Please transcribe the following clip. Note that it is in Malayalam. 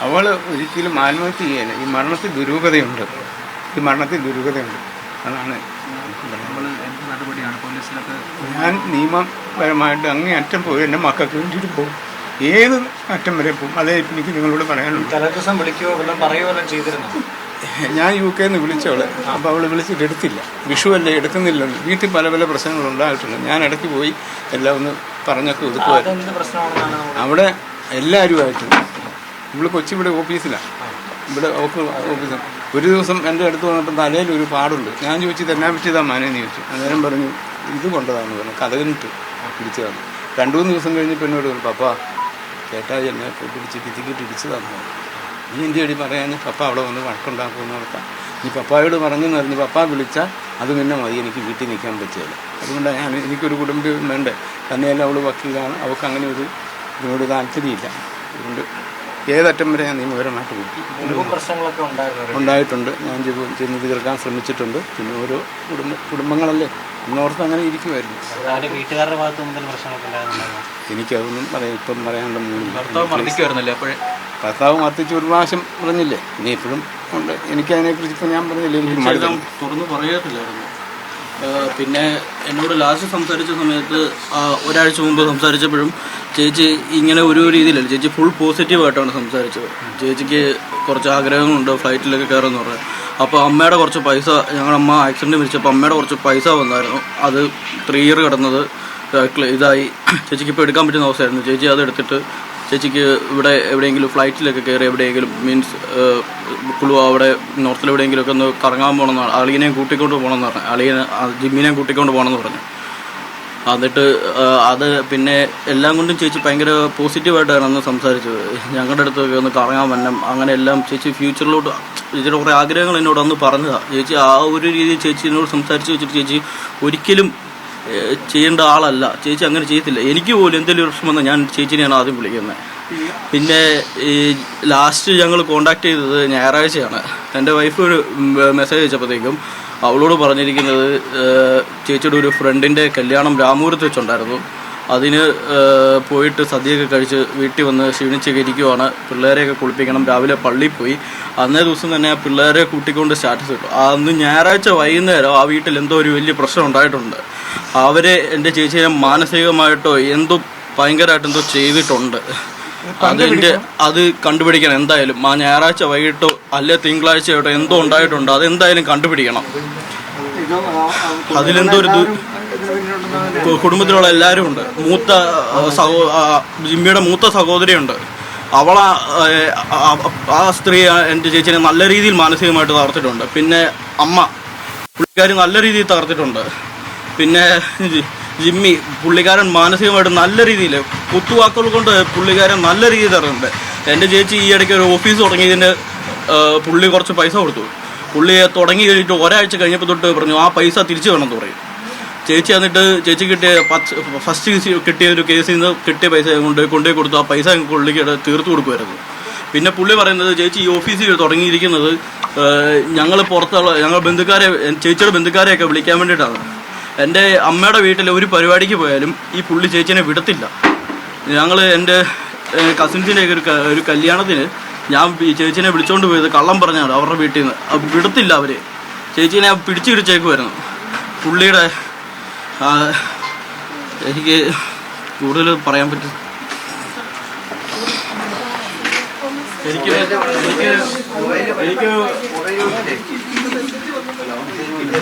അവൾ ഒരിക്കലും ആത്മഹത്യ ചെയ്യാൻ ഈ മരണത്തിൽ ദുരൂഹതയുണ്ട്. ഈ മരണത്തിൽ ദുരൂഹതയുണ്ട്. അതാണ് ഞാൻ നിയമപരമായിട്ട് അങ്ങേ അറ്റം പോയി എന്റെ മക്കൾക്ക് വേണ്ടിയിട്ട് പോകും. ഏത് അറ്റം വരെ പോകും? അതേ എനിക്ക് നിങ്ങളോട് പറയാനുള്ളൂ. തലേദിവസം വിളിക്കുകയോ വല്ലതും പറയുകയോ വല്ലതും ചെയ്തിരുന്നു? ഞാൻ യു കെ നിന്ന് വിളിച്ചവളെ. അപ്പോൾ അവൾ വിളിച്ചിട്ട് എടുത്തില്ല. വിഷു അല്ലേ? എടുക്കുന്നില്ലെന്ന്. വീട്ടിൽ പല പല പ്രശ്നങ്ങൾ ഉണ്ടായിട്ടുണ്ട്. ഞാൻ ഇടയ്ക്ക് പോയി എല്ലാം ഒന്ന് പറഞ്ഞൊക്കെ ഒതുക്കുക അവിടെ എല്ലാവരുമായിട്ട് ഇവിടെ കൊച്ചി ഇവിടെ ഓഫീസിലാണ് ഇവിടെ ഓഫീസാണ് ഒരു ദിവസം എന്റെ അടുത്ത് വന്നിട്ട് തലയിൽ ഒരു പാടുണ്ട്. ഞാൻ ചോദിച്ചു തന്നെ പറ്റിയതാ മാനേന്ന് ചോദിച്ചു. അന്നേരം പറഞ്ഞു ഇത് കൊണ്ടതാന്ന് പറഞ്ഞു. കഥകിനിട്ട് പിടിച്ചതാണ് രണ്ടു മൂന്ന് ദിവസം കഴിഞ്ഞ് എന്നോട് പറഞ്ഞു പപ്പ കേട്ടാ എന്നെ പിടിച്ച് കിത്തിക്കിട്ട് ഇടിച്ചു തന്നു നീ എന്ത് അടി പറയാൻ പപ്പ അവിടെ വന്ന് വഴക്കുണ്ടാക്കുമെന്ന് നടത്താം നീ പപ്പായോട് പറഞ്ഞെന്ന് പറഞ്ഞു പപ്പ വിളിച്ചാൽ അത് പിന്നെ മതി. എനിക്ക് വീട്ടിൽ നിൽക്കാൻ പറ്റില്ല. അതുകൊണ്ട് ഞാൻ എനിക്കൊരു കുടുംബം വേണ്ടേ? തന്നെയല്ല അവൾ വക്കീലാണ്. അവൾക്ക് അങ്ങനെ ഒരു ഇതിനോട് താല്പര്യമില്ല. അതുകൊണ്ട് ഏതറ്റം വരെ ഞാൻ നിയമപരമായിട്ട് പോകും ഉണ്ടായിട്ടുണ്ട്. ഞാൻ ചെന്ന് തീർക്കാൻ ശ്രമിച്ചിട്ടുണ്ട്. പിന്നെ ഓരോ കുടുംബ കുടുംബങ്ങളല്ലേ? ഇന്നോർത്ത് അങ്ങനെ ഇരിക്കുമായിരുന്നു എനിക്കതൊന്നും പറയാം ഇപ്പം പറയാനുള്ള ഭർത്താവ് മർദ്ദിച്ച് ഒരു പ്രാവശ്യം പറഞ്ഞില്ലേ? ഇനി ഇപ്പോഴും ഉണ്ട്. എനിക്കതിനെക്കുറിച്ച് ഇപ്പം ഞാൻ പറഞ്ഞില്ലേ? എനിക്ക്. തുറന്ന് പറയത്തില്ലായിരുന്നു. പിന്നെ എന്നോട് ലാസ്റ്റ് സംസാരിച്ച സമയത്ത് ഒരാഴ്ച മുമ്പ് സംസാരിച്ചപ്പോഴും ചേച്ചി ഇങ്ങനെ ഒരു രീതിയിലല്ല ചേച്ചി ഫുൾ പോസിറ്റീവായിട്ടാണ് സംസാരിച്ചത്. ചേച്ചിക്ക് കുറച്ച് ആഗ്രഹങ്ങളുണ്ട് ഫ്ലൈറ്റിലൊക്കെ കയറുമെന്ന് പറഞ്ഞു. അപ്പോൾ അമ്മയുടെ കുറച്ച് പൈസ ഞങ്ങളുടെ അമ്മ ആക്സിഡന്റ് മരിച്ചപ്പോൾ അമ്മയുടെ കുറച്ച് പൈസ വന്നായിരുന്നു. അത് ത്രീ ഇയർ കിടന്നത് ഇതായി. ചേച്ചിക്ക് ഇപ്പോൾ എടുക്കാൻ പറ്റുന്ന അവസ്ഥയായിരുന്നു. ചേച്ചി അത് എടുത്തിട്ട് ചേച്ചിക്ക് ഇവിടെ എവിടെയെങ്കിലും ഫ്ലൈറ്റിലൊക്കെ കയറി എവിടെയെങ്കിലും മീൻസ് കുളു അവിടെ നോർത്തിൽ എവിടെയെങ്കിലുമൊക്കെ ഒന്ന് കറങ്ങാൻ പോകണമെന്നാണ് അളിയനെയും കൂട്ടിക്കൊണ്ട് പോകണമെന്ന് പറഞ്ഞു. അളിയനെ ജിമ്മിനെയും കൂട്ടിക്കൊണ്ട് പോകണമെന്ന് പറഞ്ഞു. എന്നിട്ട് അത് പിന്നെ എല്ലാം കൊണ്ടും ചേച്ചി ഭയങ്കര പോസിറ്റീവായിട്ടാണ് അന്ന് സംസാരിച്ചത്. ഞങ്ങളുടെ അടുത്തൊക്കെ ഒന്ന് കറങ്ങാൻ വന്നം അങ്ങനെ എല്ലാം ചേച്ചി ഫ്യൂച്ചറിലോട്ട് ചേച്ചിയുടെ കുറേ ആഗ്രഹങ്ങൾ എന്നോട് അന്ന് പറഞ്ഞതാണ് ചേച്ചി ആ ഒരു രീതിയിൽ ചേച്ചി എന്നോട് സംസാരിച്ച് വെച്ചിട്ട് ചേച്ചി ഒരിക്കലും ചെയ്യേണ്ട ആളല്ല. ചേച്ചി അങ്ങനെ ചെയ്യത്തില്ല. എനിക്ക് പോലും എന്തെങ്കിലും പ്രശ്നം വന്നാൽ ഞാൻ ചേച്ചിനെയാണ് ആദ്യം വിളിക്കുന്നത്. പിന്നെ ഈ ലാസ്റ്റ് ഞങ്ങൾ കോണ്ടാക്ട് ചെയ്തത് ഞായറാഴ്ചയാണ്. എന്റെ വൈഫ് ഒരു മെസ്സേജ് അയച്ചപ്പോഴത്തേക്കും അവളോട് പറഞ്ഞിരിക്കുന്നത് ചേച്ചിയുടെ ഒരു ഫ്രണ്ടിന്റെ കല്യാണം രാമൂരത്ത് വെച്ചുണ്ടായിരുന്നു. അതിന് പോയിട്ട് സദ്യയൊക്കെ കഴിച്ച് വീട്ടിൽ വന്ന് ക്ഷീണിച്ചൊക്കെ ഇരിക്കുവാണ്. പിള്ളേരെയൊക്കെ കുളിപ്പിക്കണം. രാവിലെ പള്ളിയിൽ പോയി. അന്നേ ദിവസം തന്നെ ആ പിള്ളേരെ കൂട്ടിക്കൊണ്ട് സ്റ്റാറ്റസ് ഇട്ടു. അന്ന് ഞായറാഴ്ച വൈകുന്നേരം ആ വീട്ടിൽ എന്തോ ഒരു വലിയ പ്രശ്നം ഉണ്ടായിട്ടുണ്ട്. അവരെ എന്റെ ചേച്ചിയെ മാനസികമായിട്ടോ എന്തോ ഭയങ്കരമായിട്ട് എന്തോ ചെയ്തിട്ടുണ്ട്. അതിന്റെ അത് കണ്ടുപിടിക്കണം. എന്തായാലും ആ ഞായറാഴ്ച വൈകിട്ടോ അല്ലെ തിങ്കളാഴ്ച ആയിട്ടോ എന്തോ ഉണ്ടായിട്ടുണ്ട് അത് എന്തായാലും കണ്ടുപിടിക്കണം. അതിലെന്തോ ഒരു കുടുംബത്തിലുള്ള എല്ലാവരും ഉണ്ട്. മൂത്ത സഹോ ജിമ്മിയുടെ മൂത്ത സഹോദരിയുണ്ട്. അവള ആ സ്ത്രീ എന്റെ ചേച്ചിനെ നല്ല രീതിയിൽ മാനസികമായിട്ട് തകർത്തിട്ടുണ്ട്. പിന്നെ അമ്മ പുള്ളിക്കാരി നല്ല രീതിയിൽ തകർത്തിട്ടുണ്ട്. പിന്നെ ജിമ്മി പുള്ളിക്കാരൻ മാനസികമായിട്ട് നല്ല രീതിയിൽ കുത്തുവാക്കുകൾ കൊണ്ട് പുള്ളിക്കാരൻ നല്ല രീതിയിൽ തരുന്നുണ്ട് എന്റെ ചേച്ചി ഈ ഇടയ്ക്ക് ഒരു ഓഫീസ് തുടങ്ങിയതിന് പുള്ളി കുറച്ച് പൈസ കൊടുത്തു. പുള്ളി തുടങ്ങി കഴിഞ്ഞിട്ട് ഒരാഴ്ച കഴിഞ്ഞപ്പോൾ തൊട്ട് പറഞ്ഞു ആ പൈസ തിരിച്ചു വേണം എന്ന് പറയും. ചേച്ചി എന്നിട്ട് ചേച്ചി കിട്ടിയ ഫസ്റ്റ് കിട്ടിയ ഒരു കേസിൽ നിന്ന് കിട്ടിയ പൈസ കൊണ്ട് കൊണ്ടുപോയി കൊടുത്തു. ആ പൈസ പുള്ളിക്ക് തീർത്തു കൊടുക്കുമായിരുന്നു. പിന്നെ പുള്ളി പറയുന്നത് ചേച്ചി ഈ ഓഫീസിൽ തുടങ്ങിയിരിക്കുന്നത് ഞങ്ങൾ പുറത്തുള്ള ഞങ്ങൾ ബന്ധുക്കാരെ ചേച്ചിയുടെ ബന്ധുക്കാരെയൊക്കെ വിളിക്കാൻ വേണ്ടിയിട്ടാണ്. എന്റെ അമ്മയുടെ വീട്ടിൽ ഒരു പരിപാടിക്ക് പോയാലും ഈ പുള്ളി ചേച്ചിനെ വിടത്തില്ല. ഞങ്ങൾ എന്റെ കസിൻസിന്റെ ഒരു ഒരു കല്യാണത്തിന് ഞാൻ ചേച്ചിനെ വിളിച്ചോണ്ട് പോയത് കള്ളം പറഞ്ഞാണ് അവരുടെ വീട്ടിൽ നിന്ന്. വിടത്തില്ല അവർ ചേച്ചീനെ പിടിച്ചു വരുന്നു പുള്ളിയുടെ എനിക്ക് കൂടുതൽ പറയാൻ പറ്റും. എനിക്ക് എനിക്ക് എനിക്ക്